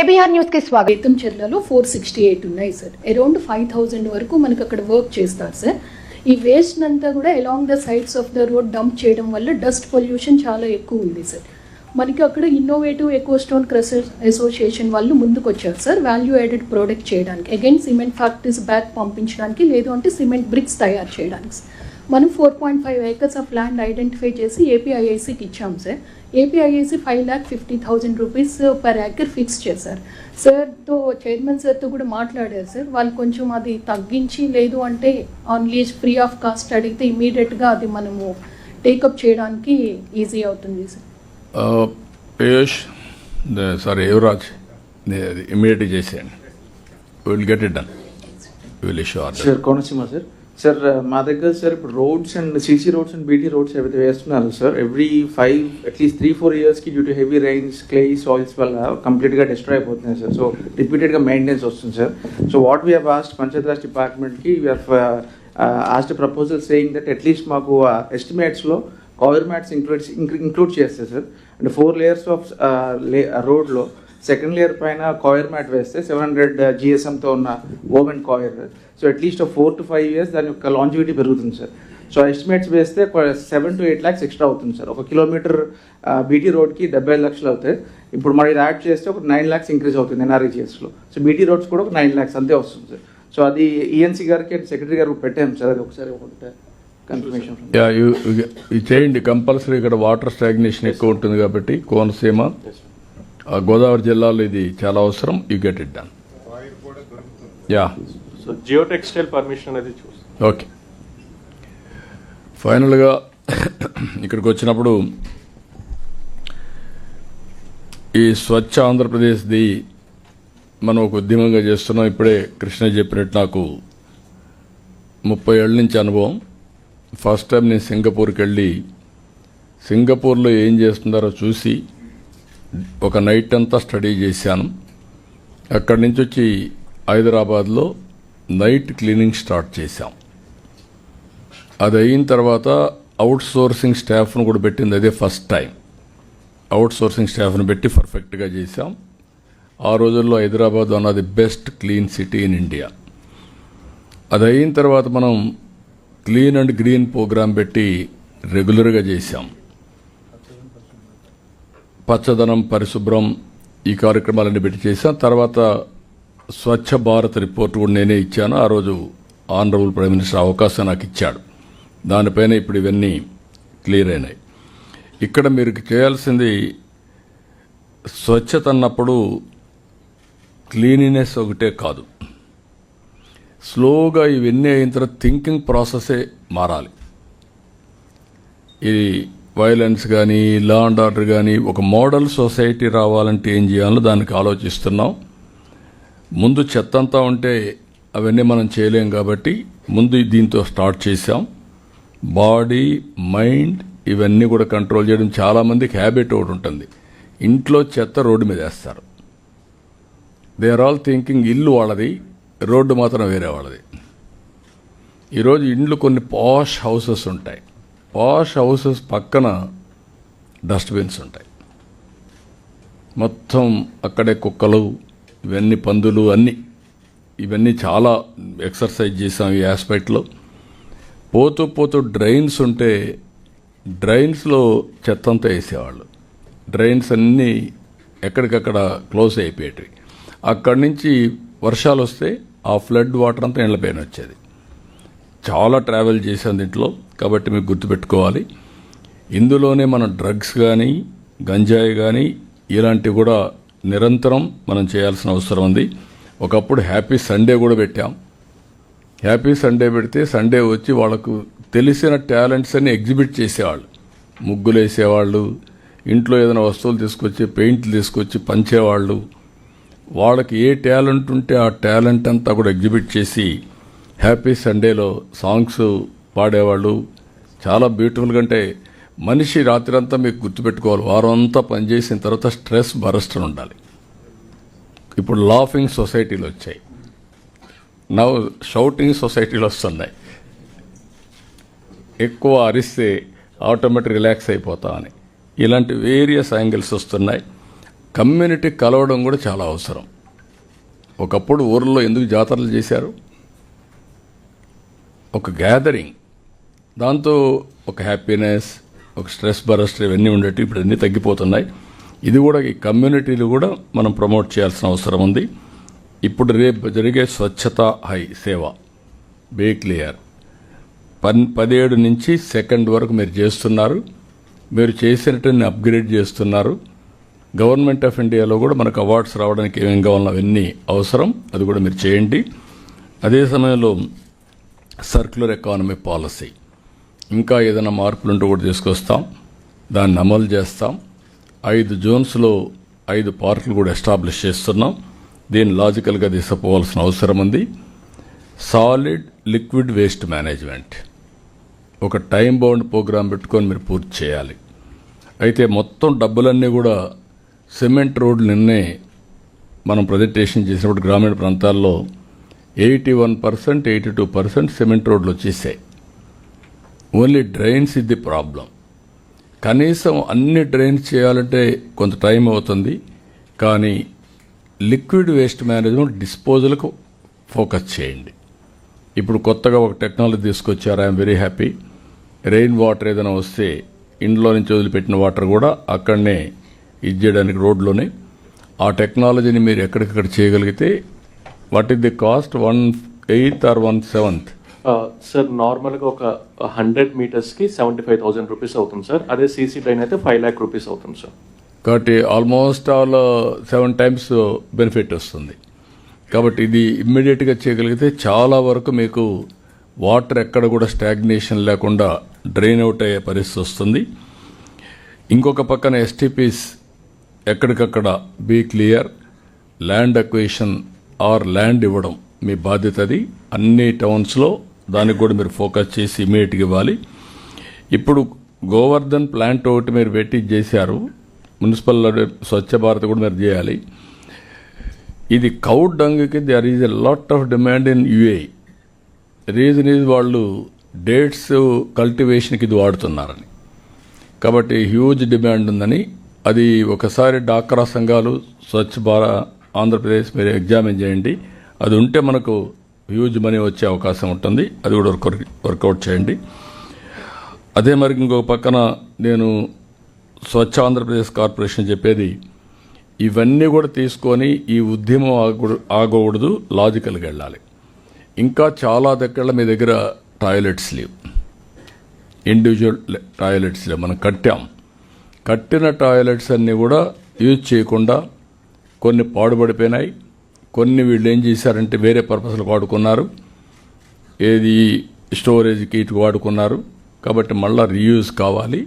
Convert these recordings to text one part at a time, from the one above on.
KBR న్యూస్కి స్వాగతం బేతం ఫోర్ సిక్స్టీ ఎయిట్ ఉన్నాయి సార్. అరౌండ్ ఫైవ్ థౌజండ్ వరకు మనకు అక్కడ వర్క్ చేస్తారు సార్. ఈ వేస్ట్ అంతా కూడా along the sides of the road dump చేయడం వల్ల డస్ట్ పొల్యూషన్ చాలా ఎక్కువ ఉంది సార్. మనకి అక్కడ innovative eco stone crushers association వాళ్ళు ముందుకు వచ్చారు సార్ వాల్యూ యాడెడ్ ప్రోడక్ట్ చేయడానికి. అగైన్ సిమెంట్ ఫ్యాక్టరీస్ బ్యాక్ పంపించడానికి లేదు అంటే సిమెంట్ బ్రిక్స్ తయారు చేయడానికి మనం four point five acres of land identify చేసి ఏపీఐఐసికి ఇచ్చాం sir. APIIC five lakh fifty thousand rupees per acre fix చేశారు. సార్తో చైర్మన్ సార్తో కూడా మాట్లాడారు సార్. వాళ్ళు కొంచెం అది తగ్గించి లేదు అంటే on lease free of cost అడిగితే ఇమీడియట్గా అది మనము టేకప్ చేయడానికి ఈజీ అవుతుంది sir. Piyush sorry Yuvraj immediate చేసేయండి. Will get it done will issue order sir Konaseema sir sir మా దగ్గర సార్ ఇప్పుడు roads and CC roads and BT roads ఏవైతే వేస్తున్నారు sir every five at least three four ఇయర్స్కి due to heavy rains clay soils వల్ల కంప్లీట్గా destroy అయిపోతున్నాయి sir so రిపీటెడ్గా మెయింటెనెన్స్ వస్తుంది sir so what we have asked panchayat డిపార్ట్మెంట్కి we asked proposal saying that at least మాకు ఎస్టిమేట్స్లో cover mats include include చేస్తారు సార్ అంటే ఫోర్ లేయర్స్ ఆఫ్ రోడ్లో సెకండ్ లేయర్ పైన కాయర్ మ్యాట్ వేస్తే సెవెన్ హండ్రెడ్ జిఎస్ఎంతో ఉన్న woven coir. So at least four to five years దాని యొక్క లాంజివిటీ పెరుగుతుంది సార్ సో ఎస్టిమేట్స్ వేస్తే seven to eight lakhs extra అవుతుంది సార్ ఒక కిలోమీటర్ బీటీ రోడ్కి డెబ్బై ఐదు లక్షలు అవుతాయి. ఇప్పుడు మరి ఇది యాడ్ చేస్తే ఒక నైన్ ల్యాక్స్ ఇంక్రీజ్ అవుతుంది ఎన్ఆర్ఈజిఎస్లో సో బీటీ రోడ్స్ కూడా ఒక నైన్ ల్యాక్స్ అంతే వస్తుంది సార్ సో అది ఈఎన్సీ గారికి అండ్ సెక్రటరీ గారికి పెట్టాము సార్ అది ఒకసారి ఒకటి కన్ఫర్మేషన్ యా ఇది చేయండి కంపల్సరీ ఇక్కడ వాటర్ స్టాగ్నేషన్ ఎక్కువ ఉంటుంది కాబట్టి కోనసీమ గోదావరి జిల్లాలో ఇది చాలా అవసరం. You get it done ya so geo textile permission అనేది చూస్తాం. ఓకే ఫైనల్గా ఇక్కడికి వచ్చినప్పుడు ఈ స్వచ్ఛ ఆంధ్రప్రదేశ్ది మనం ఒక ఉద్యమంగా చేస్తున్నాం. ఇప్పుడే కృష్ణ చెప్పినట్టు నాకు ముప్పై ఏళ్ళ నుంచి అనుభవం. ఫస్ట్ టైం నేను సింగపూర్కి వెళ్ళి సింగపూర్లో ఏం చేస్తున్నారో చూసి ఒక నైట్ అంతా స్టడీ చేశాను. అక్కడి నుంచి వచ్చి హైదరాబాద్లో నైట్ క్లీనింగ్ స్టార్ట్ చేశాం. అది అయిన తర్వాత అవుట్ సోర్సింగ్ స్టాఫ్ను కూడా పెట్టింది అదే ఫస్ట్ టైం. అవుట్ సోర్సింగ్ స్టాఫ్ను పెట్టి పర్ఫెక్ట్గా చేశాం. ఆ రోజుల్లో Hyderabad one of the best clean city in India. అది అయిన తర్వాత మనం క్లీన్ అండ్ గ్రీన్ ప్రోగ్రాం పెట్టి రెగ్యులర్గా చేశాం. పచ్చదనం పరిశుభ్రం ఈ కార్యక్రమాలన్నీ పెట్టి చేశాను తర్వాత స్వచ్ఛ భారత్ రిపోర్ట్ కూడా నేనే ఇచ్చాను. ఆ రోజు ఆనరబుల్ ప్రైమ్ మినిస్టర్ అవకాశం నాకు ఇచ్చాడు. దానిపైన ఇప్పుడు ఇవన్నీ క్లియర్ అయినాయి. ఇక్కడ మీరు చేయాల్సింది స్వచ్ఛత అన్నప్పుడు క్లీనినెస్ ఒకటే కాదు. స్లోగా ఇవన్నీ అయిన తర్వాత థింకింగ్ ప్రాసెసే మారాలి. ఇది వైలెన్స్ కానీ లా అండ్ ఆర్డర్ కానీ ఒక మోడల్ సొసైటీ రావాలంటే ఏం చేయాలో దానికి ఆలోచిస్తున్నాం. ముందు చెత్త అంతా ఉంటే అవన్నీ మనం చేయలేం కాబట్టి ముందు దీంతో స్టార్ట్ చేశాం. బాడీ మైండ్ ఇవన్నీ కూడా కంట్రోల్ చేయడం చాలామందికి హ్యాబిట్ ఒకటి ఉంటుంది. ఇంట్లో చెత్త రోడ్డు మీద వేస్తారు. దే ఆర్ ఆల్ థింకింగ్ ఇల్లు వాళ్ళది రోడ్డు మాత్రం వేరే వాళ్ళది. ఈరోజు ఇండ్లు కొన్ని పాష్ హౌసెస్ ఉంటాయి. పాష్ హౌసెస్ పక్కన డస్ట్బిన్స్ ఉంటాయి. మొత్తం అక్కడే కుక్కలు ఇవన్నీ పందులు అన్నీ. ఇవన్నీ చాలా ఎక్సర్సైజ్ చేసాం ఈ ఆస్పెక్ట్లో. పోతూ పోతూ డ్రైన్స్ ఉంటే డ్రైన్స్లో చెత్తంతా వేసేవాళ్ళు. డ్రైన్స్ అన్నీ ఎక్కడికక్కడ క్లోజ్ అయిపోయేటివి. అక్కడి నుంచి వర్షాలు వస్తే ఆ ఫ్లడ్ వాటర్ అంతా ఇళ్ళపైన వచ్చేది. చాలా ట్రావెల్ చేశాను దీంట్లో. కాబట్టి మీరు గుర్తుపెట్టుకోవాలి. ఇందులోనే మనం డ్రగ్స్ కానీ గంజాయి కానీ ఇలాంటివి కూడా నిరంతరం మనం చేయాల్సిన అవసరం ఉంది. ఒకప్పుడు హ్యాపీ సండే కూడా పెట్టాం. హ్యాపీ సండే పెడితే సండే వచ్చి వాళ్ళకు తెలిసిన టాలెంట్స్ అన్ని ఎగ్జిబిట్ చేసేవాళ్ళు. ముగ్గులు వేసేవాళ్ళు ఇంట్లో ఏదైనా వస్తువులు తీసుకొచ్చి పెయింట్లు తీసుకొచ్చి పంచేవాళ్ళు. వాళ్ళకి ఏ టాలెంట్ ఉంటే ఆ టాలెంట్ అంతా కూడా ఎగ్జిబిట్ చేసి హ్యాపీ సండేలో సాంగ్స్ పాడేవాళ్ళు. చాలా బ్యూటిఫుల్గా అంటే మనిషి రాత్రంతా మీకు గుర్తుపెట్టుకోవాలి. వారం అంతా పనిచేసిన తర్వాత స్ట్రెస్ భరస్ట్ ఉండాలి. ఇప్పుడు లాఫింగ్ సొసైటీలు వచ్చాయి. నవ్ షౌటింగ్ సొసైటీలు వస్తున్నాయి. ఎక్కువ అరిస్తే ఆటోమేటిక్ రిలాక్స్ అయిపోతామని ఇలాంటి వేరియస్ యాంగిల్స్ వస్తున్నాయి. కమ్యూనిటీ కలవడం కూడా చాలా అవసరం. ఒకప్పుడు ఊర్లో ఎందుకు జాతరలు చేశారు? ఒక గ్యాదరింగ్ దాంతో ఒక హ్యాపీనెస్ ఒక స్ట్రెస్ బరస్ట్ ఇవన్నీ ఉండేవి ఇప్పుడు అన్నీ తగ్గిపోతున్నాయి. ఇది కూడా ఈ కమ్యూనిటీలు కూడా మనం ప్రమోట్ చేయాల్సిన అవసరం ఉంది. ఇప్పుడు రేపు జరిగే స్వచ్ఛత హై సేవ బే క్లియర్ పన్ పదిహేడు నుంచి సెకండ్ వరకు మీరు చేస్తున్నారు. మీరు చేసినట్టుని అప్గ్రేడ్ చేస్తున్నారు. గవర్నమెంట్ ఆఫ్ ఇండియాలో కూడా మనకు అవార్డ్స్ రావడానికి ఏమేమి కావాలో అవన్నీ అవసరం. అది కూడా మీరు చేయండి. అదే సమయంలో సర్క్యులర్ ఎకానమీ పాలసీ ఇంకా ఏదైనా మార్పులు ఉంటే కూడా తీసుకొస్తాం. దాన్ని అమలు చేస్తాం. ఐదు జోన్స్లో ఐదు పార్కులు కూడా ఎస్టాబ్లిష్ చేస్తున్నాం. దీన్ని లాజికల్గా తీసుకుపోవాల్సిన అవసరం ఉంది. Solid liquid waste management. ఒక టైం బౌండ్ ప్రోగ్రాం పెట్టుకొని మీరు పూర్తి చేయాలి. అయితే మొత్తం డబ్బులన్నీ కూడా సిమెంట్ రోడ్లు నిన్నే మనం ప్రజెంటేషన్ చేసినప్పుడు గ్రామీణ ప్రాంతాల్లో eighty one percent eighty two percent cement రోడ్లు వచ్చేసాయి. ఓన్లీ డ్రైన్స్ ఇది ప్రాబ్లం. కనీసం అన్ని డ్రైన్స్ చేయాలంటే కొంత టైం అవుతుంది కానీ లిక్విడ్ వేస్ట్ మేనేజ్మెంట్ డిస్పోజల్కు ఫోకస్ చేయండి. ఇప్పుడు కొత్తగా ఒక టెక్నాలజీ తీసుకొచ్చారు I'm very happy. Rain water ఏదైనా వస్తే ఇంట్లో నుంచి వదిలిపెట్టిన వాటర్ కూడా అక్కడనే ఇది చేయడానికి రోడ్లోనే. ఆ టెక్నాలజీని మీరు ఎక్కడికక్కడ చేయగలిగితే what is the cost? One eighth or one seventh? Sir నార్మల్గా ఒక హండ్రెడ్ మీటర్స్కి సెవెంటీ ఫైవ్ థౌసండ్ రూపీస్ అవుతుంది సార్. అదే సీసీ డ్రైన్ అయితే ఫైవ్ ల్యాక్ రూపీస్ అవుతుంది సార్. కాబట్టి almost all seven times benefit వస్తుంది. కాబట్టి ఇది ఇమ్మీడియట్గా చేయగలిగితే చాలా వరకు మీకు వాటర్ ఎక్కడ కూడా స్టాగ్నేషన్ లేకుండా డ్రైన్ అవుట్ అయ్యే పరిస్థితి వస్తుంది. ఇంకొక పక్కన ఎస్టీపీస్ ఎక్కడికక్కడ be clear. Land acquisition or land ఇవ్వడం మీ బాధ్యత అది. అన్ని టౌన్స్లో దానికి కూడా మీరు ఫోకస్ చేసి ఇమీడియట్గా ఇవ్వాలి. ఇప్పుడు గోవర్ధన్ ప్లాంట్ ఒకటి మీరు పెట్టి చేశారు. మున్సిపల్ స్వచ్ఛ భారత్ కూడా మీరు చేయాలి. ఇది cow డంగ్కి there is a lot of demand in UAE reason is వాళ్ళు డేట్స్ కల్టివేషన్కి ఇది వాడుతున్నారని. కాబట్టి హ్యూజ్ డిమాండ్ ఉందని. అది ఒకసారి డాక్రా సంఘాలు స్వచ్ఛ భారత్ ఆంధ్రప్రదేశ్ మీరు ఎగ్జామిన్ చేయండి. అది ఉంటే మనకు హ్యూజ్ మనీ వచ్చే అవకాశం ఉంటుంది. అది కూడా వర్క్ వర్కౌట్ చేయండి. అదే మరి ఇంకొక పక్కన నేను స్వచ్ఛ ఆంధ్రప్రదేశ్ కార్పొరేషన్ చెప్పేది ఇవన్నీ కూడా తీసుకొని ఈ ఉద్యమం ఆగకూడదు ఆగకూడదు లాజికల్గా వెళ్ళాలి. ఇంకా చాలా దగ్గర మీ దగ్గర టాయిలెట్స్ లేవు. ఇండివిజువల్ టాయిలెట్స్ లేవు. మనం కట్టాం. కట్టిన టాయిలెట్స్ అన్నీ కూడా యూజ్ చేయకుండా కొన్ని పాడుపడిపోయినాయి కొన్ని వీళ్ళు ఏం చేశారంటే వేరే పర్పస్లకు వాడుకున్నారు. ఏది స్టోరేజ్కి ఇటు వాడుకున్నారు. కాబట్టి మళ్ళీ రీయూజ్ కావాలి.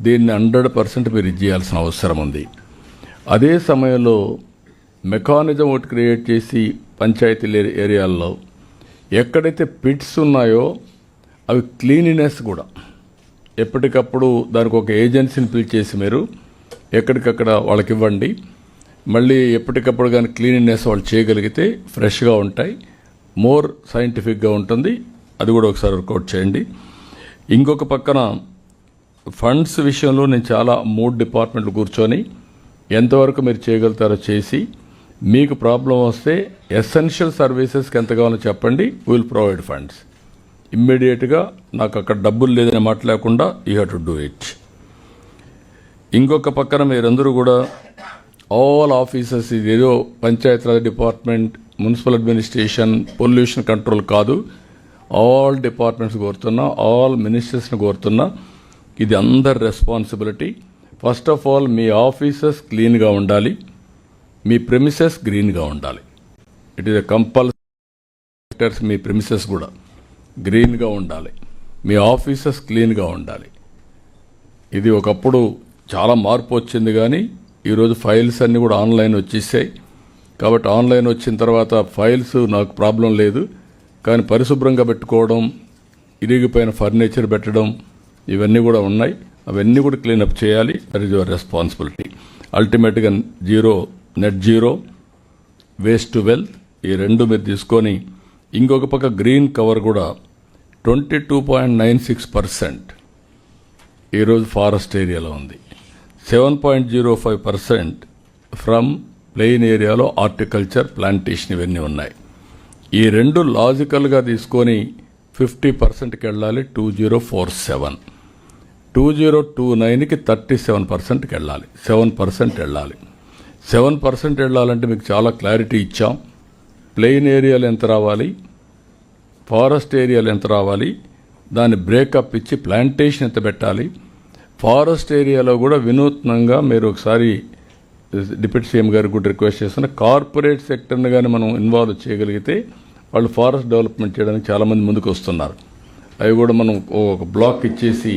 దీన్ని హండ్రెడ్ పర్సెంట్ మీరు చేయాల్సిన అవసరం ఉంది. అదే సమయంలో మెకానిజం ఒకటి క్రియేట్ చేసి పంచాయతీ ఏరియాల్లో ఎక్కడైతే పిట్స్ ఉన్నాయో అవి క్లీనినెస్ కూడా. ఎప్పటికప్పుడు దానికి ఒక ఏజెన్సీని పిలిచేసి మీరు ఎక్కడికక్కడ వాళ్ళకి ఇవ్వండి. మళ్ళీ ఎప్పటికప్పుడు కానీ క్లీనినెస్ వాళ్ళు చేయగలిగితే ఫ్రెష్గా ఉంటాయి మోర్ సైంటిఫిక్గా ఉంటుంది. అది కూడా ఒకసారి వర్కౌట్ చేయండి. ఇంకొక పక్కన ఫండ్స్ విషయంలో నేను చాలా మూడు డిపార్ట్మెంట్లు కూర్చొని ఎంతవరకు మీరు చేయగలుగుతారో చేసి మీకు ప్రాబ్లం వస్తే ఎసెన్షియల్ సర్వీసెస్కి ఎంత కావాలో చెప్పండి. విల్ ప్రొవైడ్ ఫండ్స్ ఇమ్మీడియట్గా నాకు అక్కడ డబ్బులు లేదని మాట లేకుండా you have to do it ఇంకొక పక్కన మీరందరూ కూడా ఆల్ ఆఫీసర్స్ ఇది ఏదో Panchayati Raj department municipal administration pollution control కాదు. ఆల్ డిపార్ట్మెంట్స్ కోరుతున్నా ఆల్ మినిస్టర్స్ని కోరుతున్నా ఇది అందరి రెస్పాన్సిబిలిటీ ఫస్ట్ ఆఫ్ ఆల్ మీ ఆఫీసెస్ క్లీన్గా ఉండాలి. మీ ప్రెమిసెస్ గ్రీన్గా ఉండాలి. ఇట్ ఈస్ ఎ కంపల్సరీ మీ ప్రెమిసెస్ కూడా గ్రీన్గా ఉండాలి. మీ ఆఫీసెస్ క్లీన్గా ఉండాలి. ఇది ఒకప్పుడు చాలా మార్పు వచ్చింది కానీ ఈరోజు ఫైల్స్ అన్నీ కూడా ఆన్లైన్ వచ్చేసాయి. కాబట్టి ఆన్లైన్ వచ్చిన తర్వాత ఫైల్స్ నాకు ప్రాబ్లం లేదు. కానీ పరిశుభ్రంగా పెట్టుకోవడం ఇరిగిపోయిన ఫర్నిచర్ పెట్టడం ఇవన్నీ కూడా ఉన్నాయి. అవన్నీ కూడా క్లీనప్ చేయాలి. దట్ ఈజ్ యువర్ రెస్పాన్సిబిలిటీ అల్టిమేట్గా zero net zero waste to wealth ఈ రెండు మీరు తీసుకొని ఇంకొక పక్క గ్రీన్ కవర్ కూడా twenty two point nine six percent ఈరోజు ఫారెస్ట్ ఏరియాలో ఉంది. Seven point zero five percent from plain ఏరియాలో హార్టికల్చర్ ప్లాంటేషన్ ఇవన్నీ ఉన్నాయి. ఈ రెండు లాజికల్గా తీసుకొని ఫిఫ్టీ పర్సెంట్కి వెళ్ళాలి two zero four seven. Two zero two నైన్కి థర్టీ సెవెన్ పర్సెంట్కి వెళ్ళాలి సెవెన్ పర్సెంట్ వెళ్ళాలి. సెవెన్ పర్సెంట్ వెళ్ళాలంటే మీకు చాలా క్లారిటీ ఇచ్చాం. ప్లెయిన్ ఏరియాలు ఎంత రావాలి? ఫారెస్ట్ ఏరియాలు ఎంత రావాలి? దాన్ని బ్రేకప్ ఇచ్చి ప్లాంటేషన్ ఎంత పెట్టాలి? ఫారెస్ట్ ఏరియాలో కూడా వినూత్నంగా మీరు ఒకసారి డిప్యూటీ సీఎం గారికి కూడా రిక్వెస్ట్ చేస్తున్న కార్పొరేట్ సెక్టర్ని కానీ మనం ఇన్వాల్వ్ చేయగలిగితే వాళ్ళు ఫారెస్ట్ డెవలప్మెంట్ చేయడానికి చాలామంది ముందుకు వస్తున్నారు. అవి కూడా మనం ఒక బ్లాక్ ఇచ్చేసి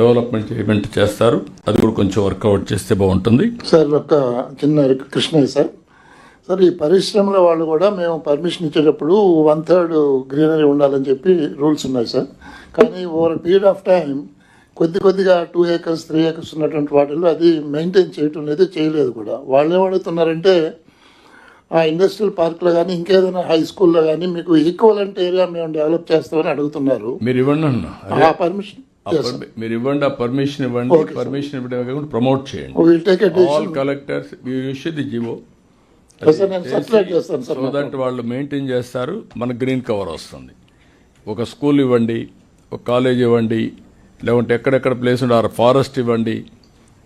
డెవలప్మెంట్ చేయమెంట్ చేస్తారు. అది కూడా కొంచెం వర్కౌట్ చేస్తే బాగుంటుంది. సార్ ఒక చిన్న కృష్ణయ్య సార్. సార్ ఈ పరిశ్రమల వాళ్ళు కూడా మేము పర్మిషన్ ఇచ్చేటప్పుడు వన్ థర్డ్ గ్రీనరీ ఉండాలని చెప్పి రూల్స్ ఉన్నాయి సార్. కానీ ఓవర్ పీరియడ్ ఆఫ్ టైం కొద్ది కొద్దిగా టూ ఏకర్స్ త్రీ ఏకర్స్ ఉన్నటువంటి వాటిల్లో అది మెయింటైన్ చేయటం లేదు చేయలేదు కూడా. వాళ్ళు ఏమడుగుతున్నారంటే ఆ ఇండస్ట్రియల్ పార్క్లో కానీ ఇంకేదైనా హై స్కూల్లో కానీ మీకు ఈక్వలెంట్ ఏరియా మేము డెవలప్ చేస్తామని అడుగుతున్నారు. మీరు ఇవ్వండి అన్న. ఆ పర్మిషన్ మీరు ఇవ్వండి ఆ పర్మిషన్ ఇవ్వండి పర్మిషన్ ఇవ్వడమే కాకుండా ప్రమోట్ చేయండి. All collectors the GO so that వాళ్ళు మెయింటైన్ చేస్తారు మన గ్రీన్ కవర్ వస్తుంది. ఒక స్కూల్ ఇవ్వండి ఒక కాలేజ్ ఇవ్వండి లేకుంటే ఎక్కడెక్కడ ప్లేస్ ఉండే ఆ ఫారెస్ట్ ఇవ్వండి.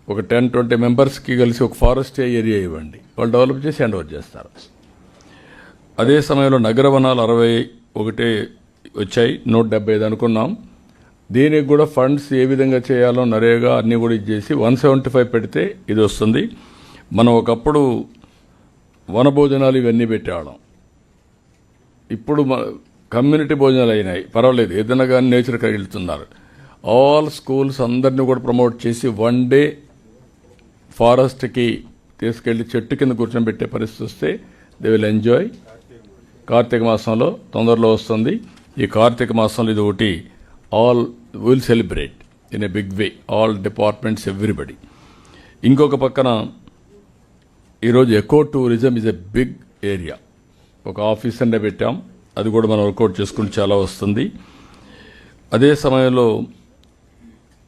ఒక టెన్ ట్వంటీ మెంబర్స్కి కలిసి ఒక ఫారెస్ట్ ఏరియా ఇవ్వండి. వాళ్ళు డెవలప్ చేసి హ్యాండ్ ఓవర్ చేస్తారు. అదే సమయంలో నగర వనాలు అరవై ఒకటే వచ్చాయి. నూట డెబ్బై ఐదు అనుకున్నాం. దీనికి కూడా ఫండ్స్ ఏ విధంగా చేయాలో నరేగా అన్నీ కూడా ఇచ్చేసి వన్ సెవెంటీ ఫైవ్ పెడితే ఇది వస్తుంది. మనం ఒకప్పుడు వనభోజనాలు ఇవన్నీ పెట్టేవాళ్ళం. ఇప్పుడు మన కమ్యూనిటీ భోజనాలు అయినాయి. పర్వాలేదు. ఏదైనా కానీ నేచర్కి వెళ్తున్నారు. ఆల్ స్కూల్స్ అందరినీ కూడా ప్రమోట్ చేసి వన్ డే ఫారెస్ట్కి తీసుకెళ్ళి చెట్టు కింద కూర్చొని పెట్టే పరిస్థితి వస్తే దే విల్ ఎంజాయ్ కార్తీక మాసంలో తొందరలో వస్తుంది. ఈ కార్తీక మాసంలో ఇది ఒకటి. All will celebrate in a big way all departments everybody ఇంకొక పక్కన ఈరోజు eco tourism is a big area ఒక ఆఫీస్ అంటే పెట్టాం. అది కూడా మనం వర్కౌట్ చేసుకుంటే చాలా వస్తుంది. అదే సమయంలో